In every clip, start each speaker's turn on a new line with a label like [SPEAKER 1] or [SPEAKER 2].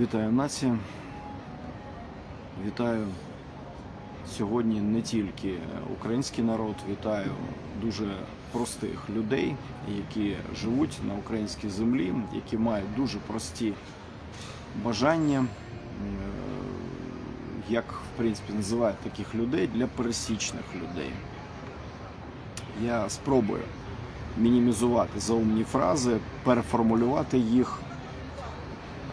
[SPEAKER 1] Вітаю нація. Вітаю сьогодні не тільки український народ, вітаю дуже простих людей, які живуть на українській землі, які мають дуже прості бажання, е, як в принципі називають таких людей для пересічних людей. Я спробую мінімізувати заумні фрази, переформулювати їх.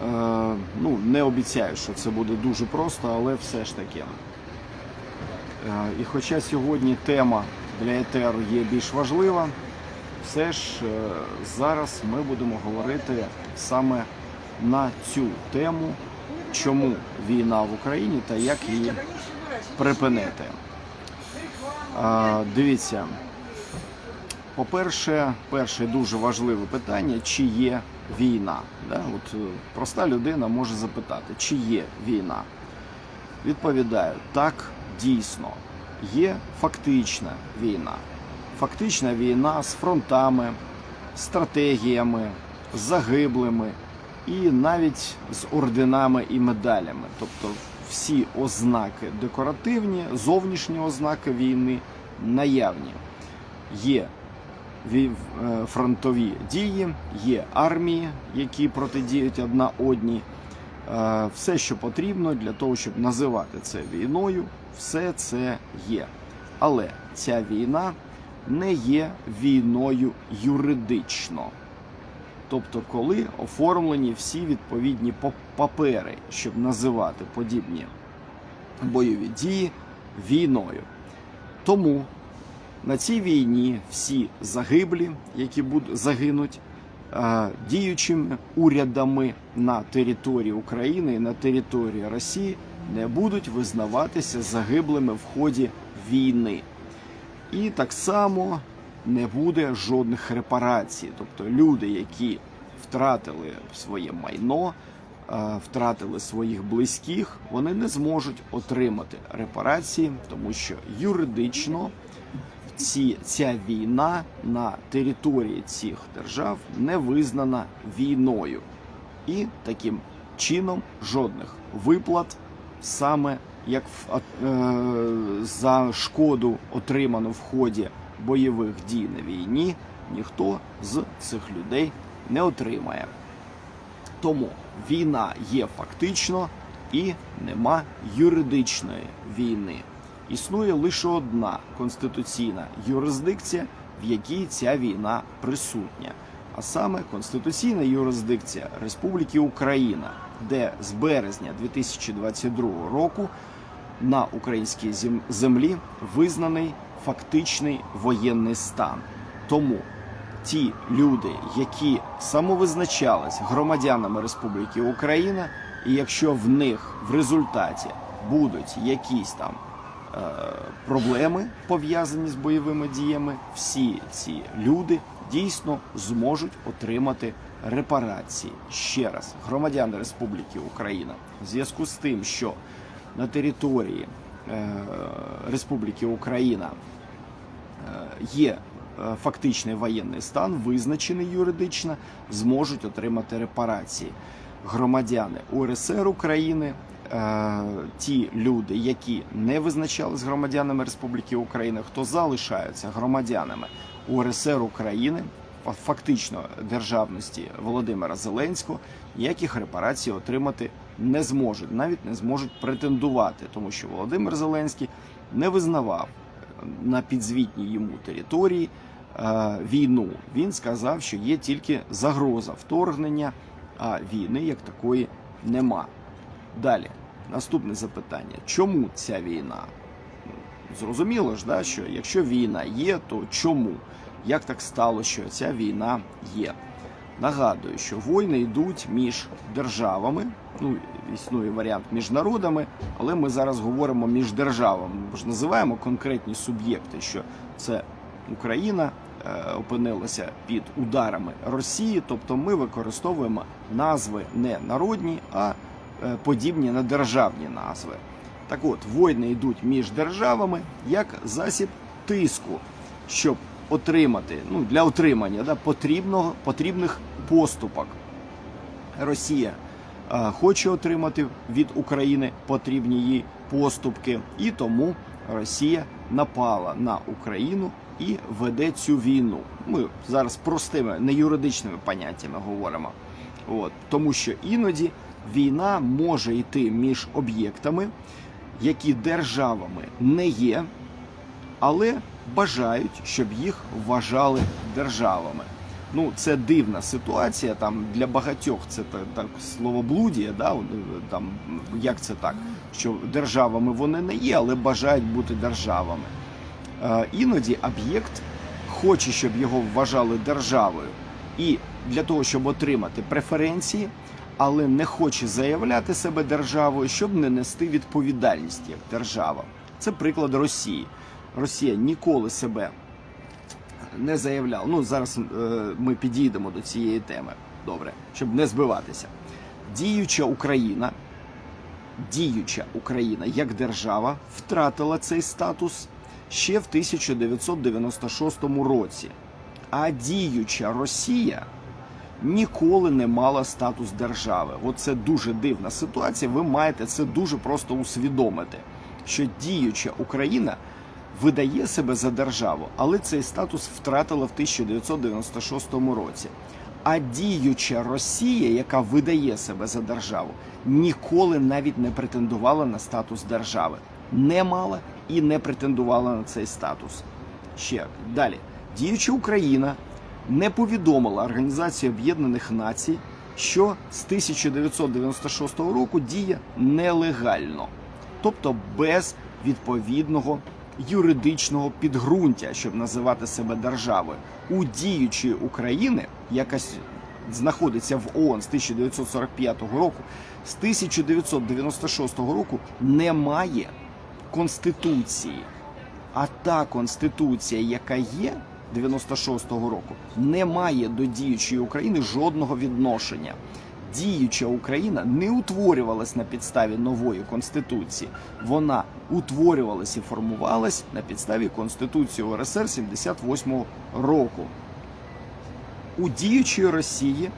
[SPEAKER 1] Е, ну, не обіцяю, що це буде дуже просто, але все ж таки. Е, і хоча сьогодні тема для ЕТР є більш важлива, все ж е, зараз ми будемо говорити саме на цю тему, чому війна в Україні та як її припинити. Дивіться, по-перше, перше дуже важливе питання, чи є війна. Да? От, е, проста людина може запитати, чи є війна. Відповідаю, так, дійсно, є фактична війна. Фактична війна з фронтами, стратегіями, загиблими і навіть з орденами і медалями. Тобто всі ознаки декоративні, зовнішні ознаки війни наявні. Є ві- е, фронтові дії, є армії, які протидіють одна одній. Е, Все, що потрібно для того, щоб називати це війною, все це є. Але ця війна не є війною юридично. Тобто, коли оформлені всі відповідні папери, щоб називати подібні бойові дії війною. Тому на цій війні всі загиблі, які будуть загинуть діючими урядами на території України і на території Росії, не будуть визнаватися загиблими в ході війни. І так само не буде жодних репарацій. Тобто люди, які втратили своє майно, втратили своїх близьких, вони не зможуть отримати репарації, тому що юридично ці, ця війна на території цих держав не визнана війною. І таким чином жодних виплат саме як в, е, за шкоду, отриману в ході бойових дій на війні, ніхто з цих людей не отримає. Тому війна є фактично і нема юридичної війни. Існує лише одна конституційна юрисдикція, в якій ця війна присутня, а саме конституційна юрисдикція Республіки Україна, де з березня 2022 року на українській землі визнаний фактичний воєнний стан. Тому ті люди, які самовизначались громадянами Республіки Україна, і якщо в них в результаті будуть якісь там проблеми пов'язані з бойовими діями, всі ці люди дійсно зможуть отримати репарації. Ще раз, громадяни Республіки Україна, в зв'язку з тим, що на території е, Республіки Україна е, є е, фактичний воєнний стан, визначений юридично, зможуть отримати репарації. Громадяни УРСР України, е, ті люди, які не визначались громадянами Республіки Україна, хто залишаються громадянами УРСР України, фа- фактично державності Володимира Зеленського, ніяких репарацій отримати не зможуть, навіть не зможуть претендувати, тому що Володимир Зеленський не визнавав на підзвітній йому території е, війну. Він сказав, що є тільки загроза вторгнення, а війни як такої нема. Далі, наступне запитання: чому ця війна? Зрозуміло ж, да, що якщо війна є, то чому? Як так стало, що ця війна є? Нагадую, що війни йдуть між державами. Ну, існує варіант між народами, але ми зараз говоримо між державами. Ми ж називаємо конкретні суб'єкти, що це Україна е, опинилася під ударами Росії, тобто ми використовуємо назви не народні, а подібні на державні назви. Так от, війни йдуть між державами як засіб тиску, щоб отримати ну, для отримання да, потрібного, потрібних поступок. Росія е, хоче отримати від України потрібні їй поступки, і тому Росія напала на Україну і веде цю війну. Ми зараз простими, не юридичними поняттями говоримо. От тому, що іноді війна може йти між об'єктами, які державами не є, але бажають, щоб їх вважали державами. Ну, це дивна ситуація. Там для багатьох це та- так словоблудія, да, е, там як це так, що державами вони не є, але бажають бути державами. Е, іноді об'єкт хоче, щоб його вважали державою, і для того, щоб отримати преференції, але не хоче заявляти себе державою, щоб не нести відповідальність як держава. Це приклад Росії. Росія ніколи себе не заявляла. Ну зараз е, ми підійдемо до цієї теми. Добре, щоб не збиватися. Діюча Україна, діюча Україна як держава втратила цей статус ще в 1996 році. А діюча Росія ніколи не мала статус держави. Оце дуже дивна ситуація. Ви маєте це дуже просто усвідомити, що діюча Україна видає себе за державу, але цей статус втратила в 1996 році. А діюча Росія, яка видає себе за державу, ніколи навіть не претендувала на статус держави, не мала і не претендувала на цей статус. Ще далі, діюча Україна не повідомила Організації Об'єднаних Націй, що з 1996 року діє нелегально, тобто без відповідного юридичного підґрунтя, щоб називати себе державою. У діючої України, яка знаходиться в ООН з 1945 року, з 1996 року немає конституції. А та конституція, яка є 96-го року, не має до діючої України жодного відношення. Діюча Україна не утворювалась на підставі нової конституції. Вона утворювалась і формувалась на підставі Конституції УРСР 78-го року. У діючої Росії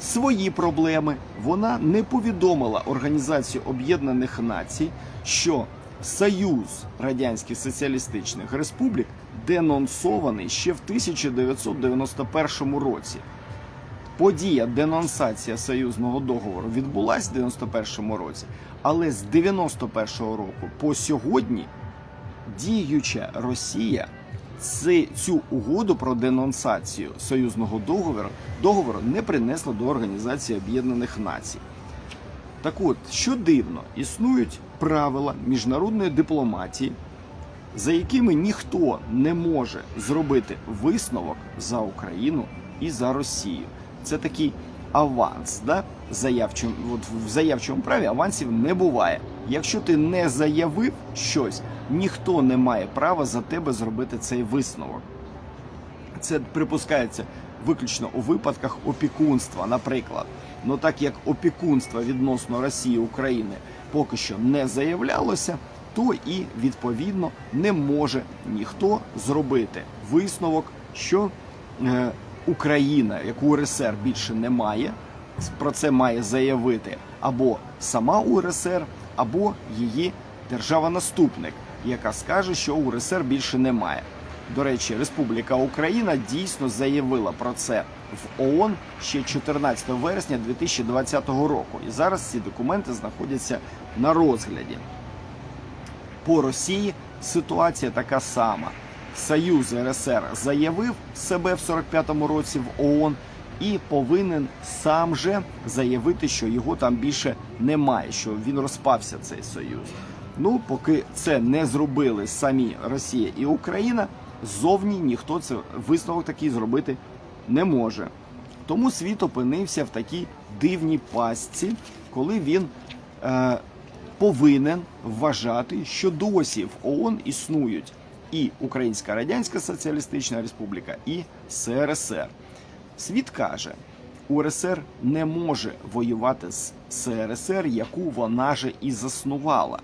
[SPEAKER 1] свої проблеми. Вона не повідомила Організацію Об'єднаних Націй, що Союз Радянських Соціалістичних Республік денонсований ще в 1991 році. Подія денонсація союзного договору відбулась в 91 році, але з 91-го року по сьогодні діюча Росія цю угоду про денонсацію союзного договору, договору не принесла до Організації Об'єднаних Націй. Так от, що дивно, існують правила міжнародної дипломатії, за якими ніхто не може зробити висновок за Україну і за Росію. Це такий аванс. Да? Заявчим, от в заявчому праві авансів не буває. Якщо ти не заявив щось, ніхто не має права за тебе зробити цей висновок. Це припускається виключно у випадках опікунства, наприклад. Ну так як опікунство відносно Росії України поки що не заявлялося, то і відповідно не може ніхто зробити висновок, що е, Україна, як УРСР більше немає, про це має заявити або сама УРСР, або її держава-наступник, яка скаже, що УРСР більше немає. До речі, Республіка Україна дійсно заявила про це в ООН ще 14 вересня 2020 року. І зараз ці документи знаходяться на розгляді. По Росії ситуація така сама. Союз РСР заявив себе в 45-му році в ООН і повинен сам же заявити, що його там більше немає, що він розпався цей союз. Ну, поки це не зробили самі Росія і Україна, зовні ніхто це висновок такий зробити не може. Тому світ опинився в такій дивній пастці, коли він е, повинен вважати, що досі в ООН існують і Українська Радянська Соціалістична Республіка, і СРСР. Світ каже, УРСР не може воювати з СРСР, яку вона же і заснувала.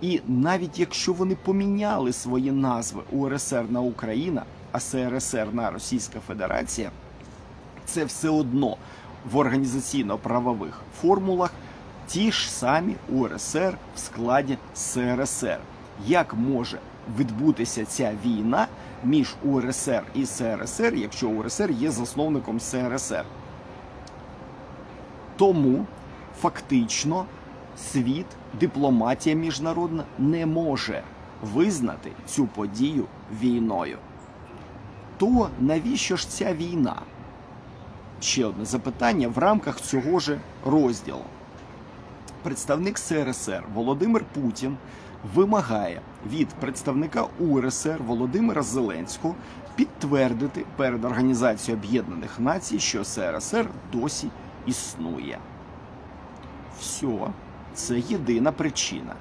[SPEAKER 1] І навіть якщо вони поміняли свої назви УРСР на Україна, а СРСР на Російська Федерація, це все одно в організаційно-правових формулах ті ж самі УРСР в складі СРСР. Як може відбутися ця війна між УРСР і СРСР, якщо УРСР є засновником СРСР? Тому фактично світ, дипломатія міжнародна не може визнати цю подію війною. То навіщо ж ця війна? Ще одне запитання в рамках цього ж розділу. Представник СРСР Володимир Путін вимагає від представника УРСР Володимира Зеленського підтвердити перед Організацією Об'єднаних Націй, що СРСР досі існує. Все, це єдина причина.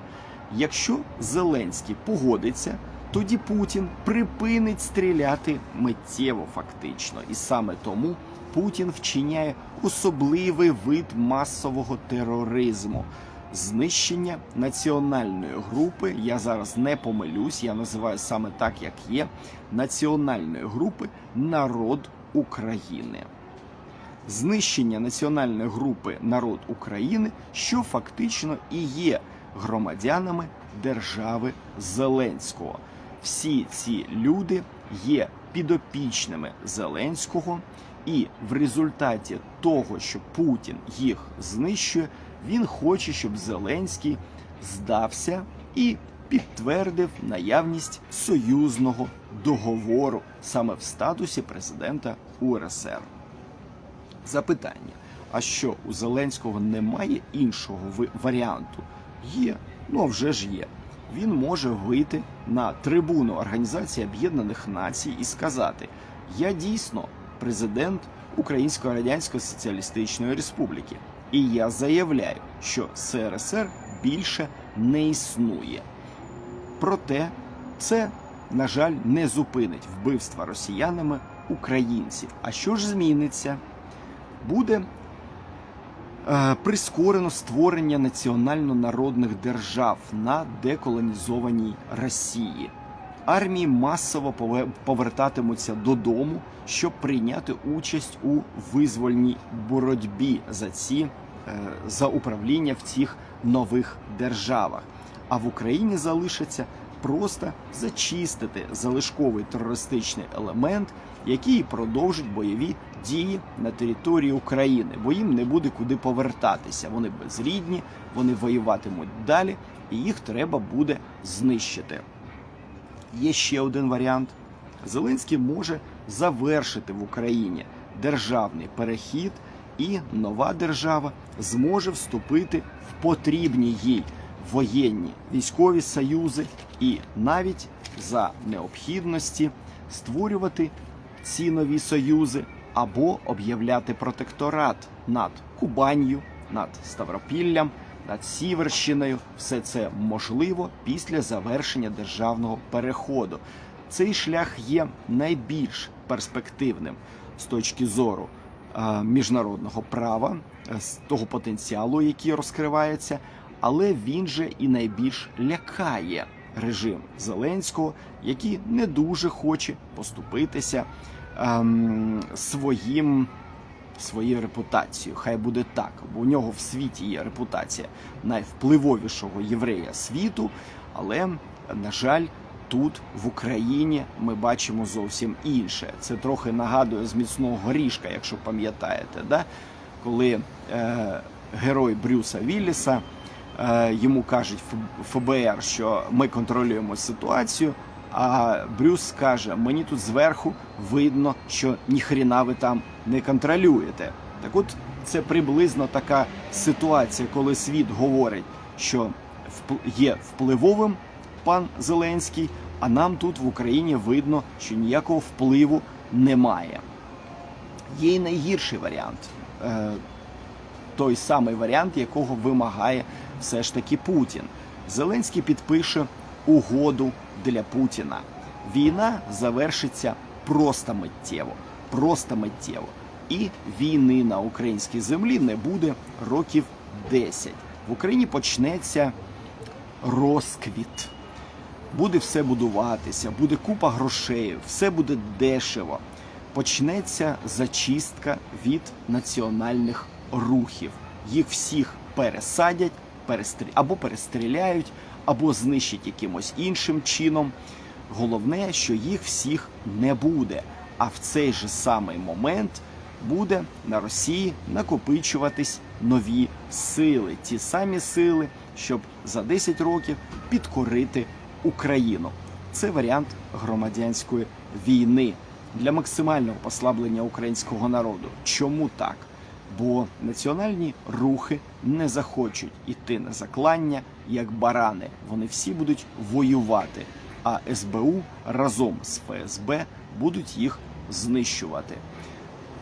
[SPEAKER 1] Якщо Зеленський погодиться, тоді Путін припинить стріляти миттєво, фактично. І саме тому Путін вчиняє особливий вид масового тероризму. Знищення національної групи, я зараз не помилюсь, я називаю саме так, як є, національної групи Народ України знищення національної групи народ України, що фактично і є громадянами держави Зеленського. Всі ці люди є підопічними Зеленського, і в результаті того, що Путін їх знищує, він хоче, щоб Зеленський здався і підтвердив наявність союзного договору саме в статусі президента УРСР. Запитання: а що у Зеленського немає іншого варіанту? Є, ну вже ж є. Він може вийти на трибуну Організації Об'єднаних Націй і сказати: Я дійсно президент Української Радянської Соціалістичної Республіки, і я заявляю, що СРСР більше не існує. Проте це, на жаль, не зупинить вбивства росіянами українців. А що ж зміниться? Буде прискорено створення національно-народних держав на деколонізованій Росії. Армії масово пове- повертатимуться додому, щоб прийняти участь у визвольній боротьбі за ці е, за управління в цих нових державах. А в Україні залишиться просто зачистити залишковий терористичний елемент, який продовжить бойові дії на території України, бо їм не буде куди повертатися. Вони безрідні, вони воюватимуть далі, і їх треба буде знищити. Є ще один варіант. Зеленський може завершити в Україні державний перехід, і нова держава зможе вступити в потрібні їй воєнні військові союзи і навіть за необхідності створювати ці нові союзи або об'являти протекторат над Кубанью, над Ставропіллям, над Сіверщиною. Все це можливо після завершення державного переходу. Цей шлях є найбільш перспективним з точки зору е, міжнародного права, е, з того потенціалу, який розкривається, але він же і найбільш лякає режим Зеленського, який не дуже хоче поступитися ем, своїм. Своєю репутацією, хай буде так, бо у нього в світі є репутація найвпливовішого єврея світу, але на жаль, тут в Україні ми бачимо зовсім інше. Це трохи нагадує з міцного горішка, якщо пам'ятаєте, да? коли е, герой Брюса Вілліса йому кажуть ФБР, що ми контролюємо ситуацію. А Брюс каже: мені тут зверху видно, що ніхріна ви там не контролюєте. Так от це приблизно така ситуація, коли світ говорить, що є впливовим пан Зеленський, а нам тут в Україні видно, що ніякого впливу немає. Є й найгірший варіант. Той самий варіант, якого вимагає все ж таки Путін. Зеленський підпише угоду для Путіна. Війна завершиться просто миттєво, просто миттєво. І війни на українській землі не буде років 10. В Україні почнеться розквіт. Буде все будуватися, буде купа грошей, все буде дешево. почнеться зачистка від національних рухів. Їх всіх пересадять, перестрі... або перестріляють, або знищать якимось іншим чином. Головне, що їх всіх не буде. А в цей же самий момент буде на Росії накопичуватись нові сили, ті самі сили, щоб за 10 років підкорити Україну. Це варіант громадянської війни для максимального послаблення українського народу. Чому так? Бо національні рухи не захочуть іти на заклання як барани. Вони всі будуть воювати, а СБУ разом з ФСБ будуть їх знищувати.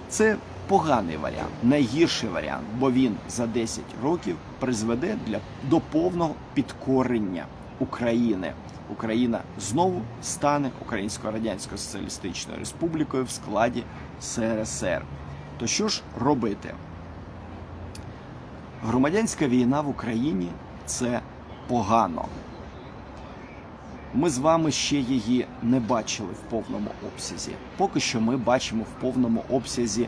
[SPEAKER 1] Це поганий варіант, найгірший варіант, бо він за 10 років призведе для до повного підкорення України. Україна знову стане Українською Радянською Соціалістичною Республікою в складі СРСР. То що ж робити? Громадянська війна в Україні це погано. Ми з вами ще її не бачили в повному обсязі. Поки що ми бачимо в повному обсязі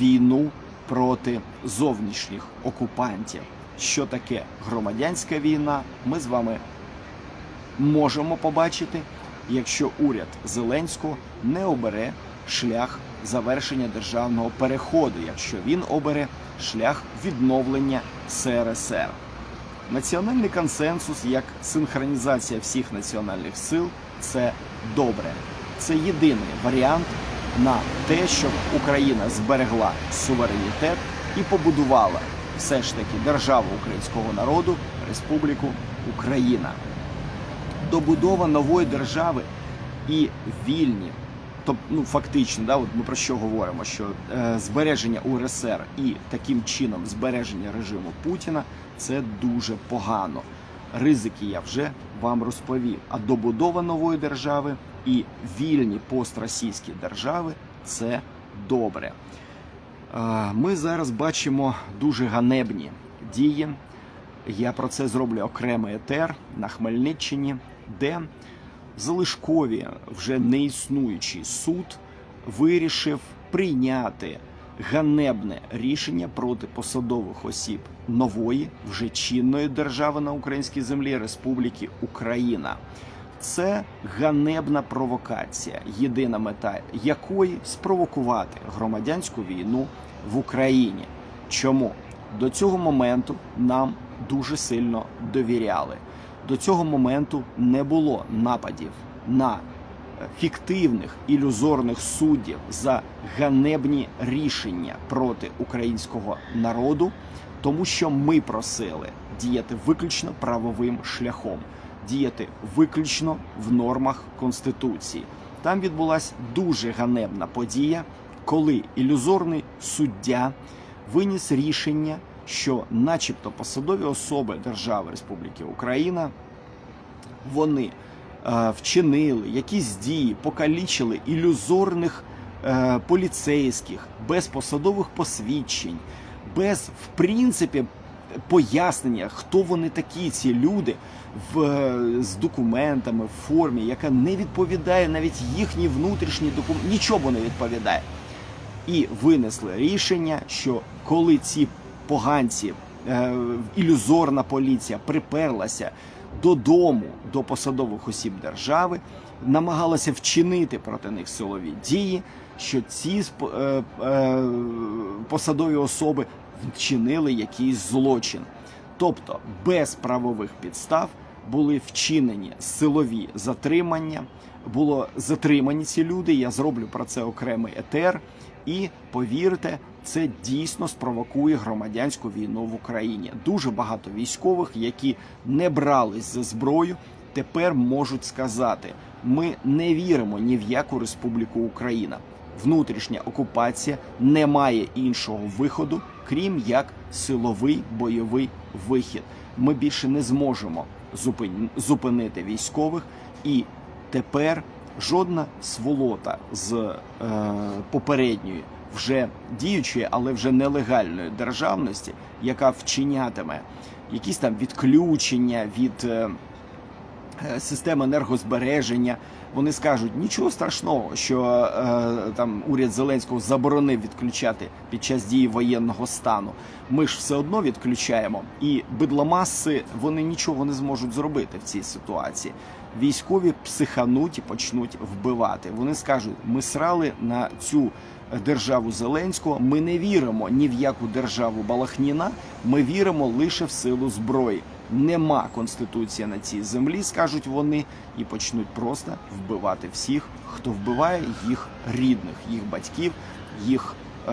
[SPEAKER 1] війну проти зовнішніх окупантів. Що таке громадянська війна? Ми з вами можемо побачити, якщо уряд Зеленського не обере шлях завершення державного переходу, якщо він обере шлях відновлення СРСР. Національний консенсус як синхронізація всіх національних сил це добре. Це єдиний варіант на те, щоб Україна зберегла суверенітет і побудувала все ж таки державу українського народу, Республіку Україна. Добудова нової держави і вільні. Тобто, ну фактично, да, от ми про що говоримо? Що е, збереження УРСР і таким чином збереження режиму Путіна це дуже погано. Ризики я вже вам розповів. А добудова нової держави і вільні постросійські держави це добре. Е, Ми зараз бачимо дуже ганебні дії. Я про це зроблю окремий етер на Хмельниччині, де залишкові вже не існуючий суд вирішив прийняти ганебне рішення проти посадових осіб нової вже чинної держави на українській землі Республіки Україна. Це ганебна провокація, єдина мета якої спровокувати громадянську війну в Україні. Чому до цього моменту нам дуже сильно довіряли? До цього моменту не було нападів на фіктивних ілюзорних суддів за ганебні рішення проти українського народу, тому що ми просили діяти виключно правовим шляхом, діяти виключно в нормах конституції. Там відбулася дуже ганебна подія, коли ілюзорний суддя виніс рішення, що, начебто, посадові особи держави Республіки Україна, вони е, вчинили якісь дії, покалічили ілюзорних е, поліцейських без посадових посвідчень, без в принципі пояснення, хто вони такі, ці люди в, з документами в формі, яка не відповідає навіть їхній внутрішній документ, нічого не відповідає. І винесли рішення, що коли ці поганці, е, ілюзорна поліція приперлася додому до посадових осіб держави, намагалася вчинити проти них силові дії, що ці е, е, посадові особи вчинили якийсь злочин. Тобто без правових підстав були вчинені силові затримання, було затримані ці люди. Я зроблю про це окремий етер. І повірте, це дійсно спровокує громадянську війну в Україні. Дуже багато військових, які не брались за зброю, тепер можуть сказати: ми не віримо ні в яку республіку Україна. Внутрішня окупація не має іншого виходу, крім як силовий бойовий вихід. Ми більше не зможемо зупинити військових, і тепер жодна сволота з е, попередньої, вже діючої, але вже нелегальної державності, яка вчинятиме якісь там відключення від. Е, е, систем енергозбереження. Вони скажуть нічого страшного, що е, там уряд Зеленського заборонив відключати під час дії воєнного стану. Ми ж все одно відключаємо, і бидломаси вони нічого не зможуть зробити в цій ситуації. Військові психануть і почнуть вбивати. Вони скажуть: ми срали на цю державу Зеленського. Ми не віримо ні в яку державу Балахніна. Ми віримо лише в силу зброї. Нема конституції на цій землі, скажуть вони, і почнуть просто вбивати всіх, хто вбиває їх рідних, їх батьків, їх е-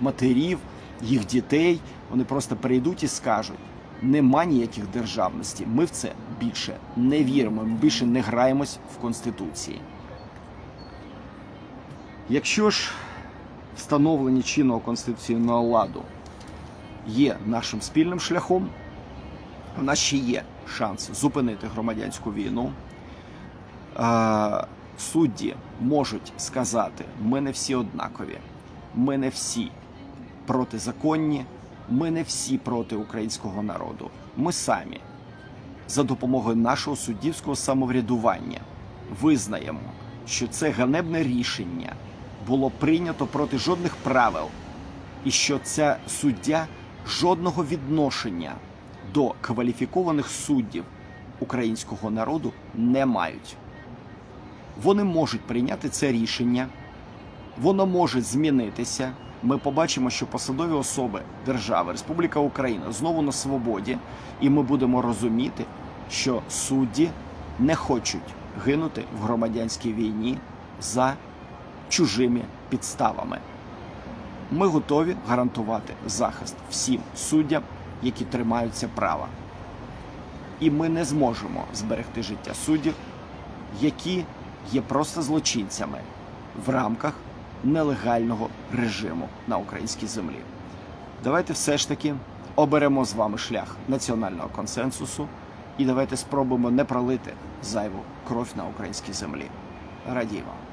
[SPEAKER 1] матерів, їх дітей. Вони просто прийдуть і скажуть: нема ніяких державності. Ми в це більше не віримо. Ми більше не граємось в конституції. Якщо ж встановлення чинного конституційного ладу є нашим спільним шляхом, у нас ще є шанс зупинити громадянську війну. Судді можуть сказати: ми не всі однакові, ми не всі протизаконні, ми не всі проти українського народу. Ми самі за допомогою нашого суддівського самоврядування визнаємо, що це ганебне рішення було прийнято проти жодних правил, і що ця суддя жодного відношення до кваліфікованих суддів українського народу не мають. Вони можуть прийняти це рішення, воно може змінитися. Ми побачимо, що посадові особи держави, Республіка Україна знову на свободі, і ми будемо розуміти, що судді не хочуть гинути в громадянській війні за чужими підставами. Ми готові гарантувати захист всім суддям, які тримаються права. І ми не зможемо зберегти життя суддів, які є просто злочинцями в рамках нелегального режиму на українській землі. Давайте все ж таки оберемо з вами шлях національного консенсусу і давайте спробуємо не пролити зайву кров на українській землі. Радіємо!